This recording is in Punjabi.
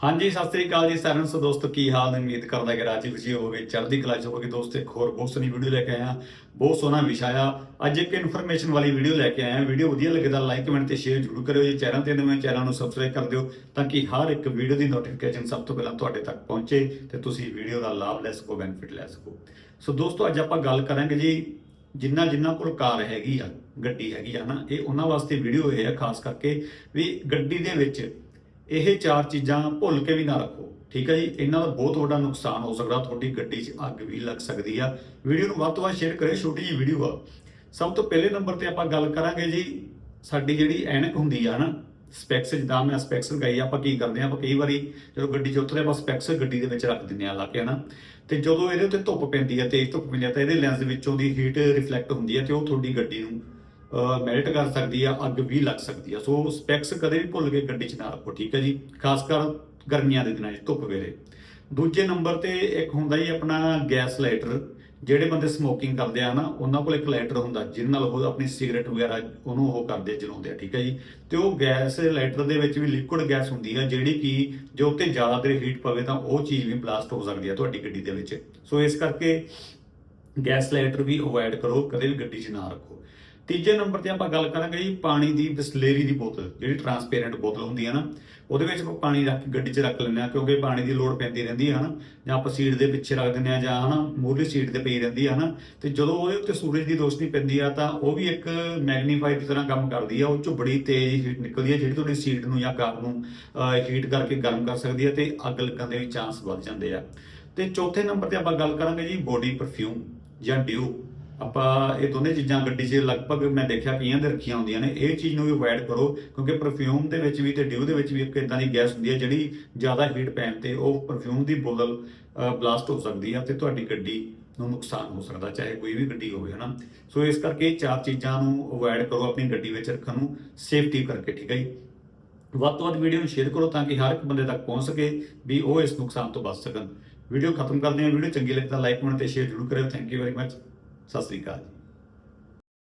ਹਾਂਜੀ, ਸਤਿ ਸ੍ਰੀ ਅਕਾਲ ਜੀ ਸਾਰਿਆਂ ਨੂੰ। ਸੋ ਦੋਸਤੋ, ਕੀ ਹਾਲ ਨੇ? ਉਮੀਦ ਕਰਦਾ ਕਿ ਰਾਜੀ ਖੁਸ਼ੀ ਹੋਵੇ ਚੜ੍ਹਦੀ ਕਲਾ ਚ ਹੋਵੇ ਦੋਸਤੋ, ਇੱਕ ਹੋਰ ਬਹੁਤ ਸੋਹਣੀ ਵੀਡੀਓ ਲੈ ਕੇ ਆਇਆ ਬਹੁਤ ਸੋਹਣਾ ਵਿਸ਼ਾ ਆ। ਅੱਜ ਇੱਕ ਇਨਫੋਰਮੇਸ਼ਨ ਵਾਲੀ ਵੀਡੀਓ ਲੈ ਕੇ ਆਇਆ ਵੀਡੀਓ ਵਧੀਆ ਲੱਗੇ ਤਾਂ ਲਾਈਕ ਕਮੈਂਟ ਤੇ ਸ਼ੇਅਰ ਜ਼ਰੂਰ ਕਰਿਓ ਜੀ। ਚੈਨਲ ਤੇ ਨਵੇਂ ਚੈਨਲ ਨੂੰ ਸਬਸਕ੍ਰਾਈਬ ਕਰ ਦਿਓ ਤਾਂ ਕਿ ਹਰ ਇੱਕ ਵੀਡੀਓ ਦੀ ਨੋਟੀਫਿਕੇਸ਼ਨ ਸਭ ਤੋਂ ਪਹਿਲਾਂ ਤੁਹਾਡੇ ਤੱਕ ਪਹੁੰਚੇ ਤੇ ਤੁਸੀਂ ਵੀਡੀਓ ਦਾ ਲਾਭ ਲੈ ਸਕੋ ਬੈਨੀਫਿਟ ਲੈ ਸਕੋ। ਸੋ ਦੋਸਤੋ, ਅੱਜ ਆਪਾਂ ਗੱਲ ਕਰਾਂਗੇ ਜੀ, ਜਿੰਨਾ ਜਿੰਨਾ ਕੋਲ ਕਾਰ ਹੈਗੀ ਆ, ਗੱਡੀ ਹੈਗੀ ਆ ਨਾ ਇਹ ਉਹਨਾਂ ਵਾਸਤੇ ਵੀਡੀਓ ਇਹ ਆ, ਖਾਸ ਕਰਕੇ ਵੀ ਗੱਡੀ ਦੇ ਵਿੱਚ ਇਹ ਚਾਰ ਚੀਜ਼ਾਂ ਭੁੱਲ ਕੇ ਵੀ ਨਾ ਰੱਖੋ। ਠੀਕ ਹੈ ਜੀ? ਇਹਨਾਂ ਦਾ ਬਹੁਤ ਵੱਡਾ ਨੁਕਸਾਨ ਹੋ ਸਕਦਾ, ਤੁਹਾਡੀ ਗੱਡੀ 'ਚ ਅੱਗ ਵੀ ਲੱਗ ਸਕਦੀ ਆ। ਵੀਡੀਓ ਨੂੰ ਵੱਧ ਤੋਂ ਵੱਧ ਸ਼ੇਅਰ ਕਰਿਓ, ਛੋਟੀ ਜਿਹੀ ਵੀਡੀਓ ਆ। ਸਭ ਤੋਂ ਪਹਿਲੇ ਨੰਬਰ ਤੇ ਆਪਾਂ ਗੱਲ ਕਰਾਂਗੇ ਜੀ। ਸਾਡੀ ਜਿਹੜੀ ਐਨਕ ਹੁੰਦੀ ਆ ਨਾ ਸਪੈਕਸ ਜਿੱਦਾਂ ਮੈਂ ਸਪੈਕਸ ਲਗਾਈ ਆਪਾਂ ਕੀ ਕਰਦੇ ਆ, ਆਪਾਂ ਕਈ ਵਾਰੀ ਜਦੋਂ ਗੱਡੀ 'ਚ ਉਤਰਦੇ ਆਪਾਂ ਸਪੈਕਸ ਗੱਡੀ ਦੇ ਵਿੱਚ ਰੱਖ ਦਿੰਦੇ ਆ ਲਾ ਕੇ ਨਾ ਤੇ ਜਦੋਂ ਇਹਦੇ ਉੱਤੇ ਧੁੱਪ ਪੈਂਦੀ ਆ, ਤੇਜ਼ ਧੁੱਪ ਪੈਂਦੀ ਆ, ਤਾਂ ਇਹਦੇ ਲੈਂਸ ਦੇ ਵਿੱਚੋਂ ਦੀ ਹੀਟ ਰਿਫਲੈਕਟ ਹੁੰਦੀ ਆ ਤੇ ਉਹ ਤੁਹਾਡੀ ਗੱਡੀ ਨੂੰ ਮੈਲਟ ਕਰ ਸਕਦੀ ਆ ਅੱਗ ਵੀ ਲੱਗ ਸਕਦੀ ਆ। ਸੋ ਸਪੈਕਸ ਕਦੇ ਵੀ ਭੁੱਲ ਕੇ ਗੱਡੀ 'ਚ ਨਾ ਰੱਖੋ ਠੀਕ ਹੈ ਜੀ? ਖਾਸ ਕਰ ਗਰਮੀਆਂ ਦੇ ਦਿਨਾਂ 'ਚ ਧੁੱਪ ਵੇਲੇ। ਦੂਜੇ ਨੰਬਰ ਤੇ ਇੱਕ ਹੁੰਦਾ ਜੀ ਆਪਣਾ ਗੈਸ ਲਾਈਟਰ। ਜਿਹੜੇ ਬੰਦੇ ਸਮੋਕਿੰਗ ਕਰਦੇ ਆ ਨਾ ਉਹਨਾਂ ਕੋਲ ਇੱਕ ਲਾਈਟਰ ਹੁੰਦਾ ਜਿਹਦੇ ਨਾਲ ਉਹ ਆਪਣੀ ਸਿਗਰਟ ਵਗੈਰਾ ਉਹਨੂੰ ਉਹ ਕਰਦੇ ਆ, ਜਲਾਉਂਦੇ ਆ ਠੀਕ ਹੈ ਜੀ? ਤੇ ਉਹ ਗੈਸ ਲਾਈਟਰ ਦੇ ਵਿੱਚ ਵੀ ਲਿਕੁਇਡ ਗੈਸ ਹੁੰਦੀ ਆ ਜਿਹੜੀ ਕਿ ਜੇ ਉੱਤੇ ਜ਼ਿਆਦਾ ਦੇਰ ਹੀਟ ਪਵੇ ਤਾਂ ਉਹ ਚੀਜ਼ ਵੀ ਬਲਾਸਟ ਹੋ ਸਕਦੀ ਹੈ ਤੁਹਾਡੀ ਗੱਡੀ ਦੇ ਵਿੱਚ। ਸੋ ਇਸ ਕਰਕੇ ਗੈਸ ਲਾਈਟਰ ਵੀ ਅਵੋਇਡ ਕਰੋ ਕਦੇ ਵੀ ਗੱਡੀ 'ਚ ਨਾ ਰੱਖੋ। ਤੀਜੇ ਨੰਬਰ ਤੇ ਆਪਾਂ ਗੱਲ ਕਰਾਂਗੇ ਜੀ ਪਾਣੀ ਦੀ ਬਿਸਲੇਰੀ ਦੀ ਬੋਤਲ, ਜਿਹੜੀ ਟਰਾਂਸਪੇਰੈਂਟ ਬੋਤਲ ਹੁੰਦੀ ਹੈ ਨਾ, ਉਹਦੇ ਵਿੱਚ ਆਪਾਂ ਪਾਣੀ ਰੱਖ ਕੇ ਗੱਡੀ 'ਚ ਰੱਖ ਲੈਂਦੇ ਆ ਕਿਉਂਕਿ ਪਾਣੀ ਦੀ ਲੋੜ ਪੈਂਦੀ ਰਹਿੰਦੀ ਹੈ ਨਾ ਜਾਂ ਆਪਾਂ ਸੀਟ ਦੇ ਪਿੱਛੇ ਰੱਖ ਦਿੰਦੇ ਆ ਜਾਂ ਹਨਾ, ਮੂਹਰਲੀ ਸੀਟ ਤੇ ਪਈ ਰਹਿੰਦੀ ਹੈ ਨਾ ਤੇ ਜਦੋਂ ਉਹਦੇ ਉੱਤੇ ਸੂਰਜ ਦੀ ਰੋਸ਼ਨੀ ਪੈਂਦੀ ਆ, ਤਾਂ ਉਹ ਵੀ ਇੱਕ ਮੈਗਨੀਫਾਈ ਦੀ ਤਰ੍ਹਾਂ ਕੰਮ ਕਰਦੀ ਆ, ਉਹ ਚੋਂ ਬੜੀ ਤੇਜ਼ ਹੀਟ ਨਿਕਲਦੀ ਆ, ਜਿਹੜੀ ਤੁਹਾਡੀ ਸੀਟ ਨੂੰ ਜਾਂ ਕਾਰ ਨੂੰ ਹੀਟ ਕਰਕੇ ਗਰਮ ਕਰ ਸਕਦੀ ਆ, ਤੇ ਅੱਗ ਲੱਗਣ ਦੇ ਵੀ ਚਾਂਸ ਵੱਧ ਜਾਂਦੇ ਆ। ਤੇ ਚੌਥੇ ਨੰਬਰ ਤੇ ਆਪਾਂ ਗੱਲ ਕਰਾਂਗੇ ਜੀ ਬੋਡੀ ਪਰਫਿਊਮ ਜਾਂ ਡਿਊ ਆਪਾਂ ਇਹ ਦੋਨੇ ਚੀਜ਼ਾਂ ਗੱਡੀ 'ਚ ਲਗਭਗ ਮੈਂ ਦੇਖਿਆ ਕਈਆਂ ਦੇ ਰੱਖੀਆਂ ਹੁੰਦੀਆਂ ਨੇ। ਇਹ ਚੀਜ਼ ਨੂੰ ਵੀ ਅਵੋਇਡ ਕਰੋ, ਕਿਉਂਕਿ ਪਰਫਿਊਮ ਦੇ ਵਿੱਚ ਵੀ ਤੇ ਡਿਊ ਦੇ ਵਿੱਚ ਵੀ ਇੱਕ ਇਦਾਂ ਦੀ ਗੈਸ ਹੁੰਦੀ ਹੈ ਜਿਹੜੀ ਜ਼ਿਆਦਾ ਹੀਟ ਪੈਣ ਤੇ ਉਹ ਪਰਫਿਊਮ ਦੀ ਬੋਤਲ ਬਲਾਸਟ ਹੋ ਸਕਦੀ ਹੈ ਤੇ ਤੁਹਾਡੀ ਗੱਡੀ ਨੂੰ ਨੁਕਸਾਨ ਹੋ ਸਕਦਾ, ਚਾਹੇ ਕੋਈ ਵੀ ਗੱਡੀ ਹੋਵੇ, ਹਨਾ। ਸੋ ਇਸ ਕਰਕੇ ਚਾਰ ਚੀਜ਼ਾਂ ਨੂੰ ਅਵੋਇਡ ਕਰੋ ਆਪਣੀ ਗੱਡੀ ਵਿੱਚ ਰੱਖਣ ਨੂੰ ਸੇਫਟੀ ਕਰਕੇ, ਠੀਕ ਹੈ ਜੀ। ਵੱਧ ਤੋਂ ਵੱਧ ਵੀਡੀਓ ਨੂੰ ਸ਼ੇਅਰ ਕਰੋ ਤਾਂ ਕਿ ਹਰ ਇੱਕ ਬੰਦੇ ਤੱਕ ਪਹੁੰਚ ਸਕੇ ਵੀ ਉਹ ਇਸ ਨੁਕਸਾਨ ਤੋਂ ਬਚ ਸਕਣ। ਵੀਡੀਓ ਖਤਮ ਕਰਦੇ ਹਾਂ। ਵੀਡੀਓ ਚੰਗੀ ਲੱਗੀ ਤਾਂ ਲਾਈਕ ਕਮੈਂਟ ਤੇ ਸ਼ੇਅਰ ਜ਼ਰੂਰ ਕਰਿਓ। Thank you very much Sat Sri ਅਕਾਲ ਜੀ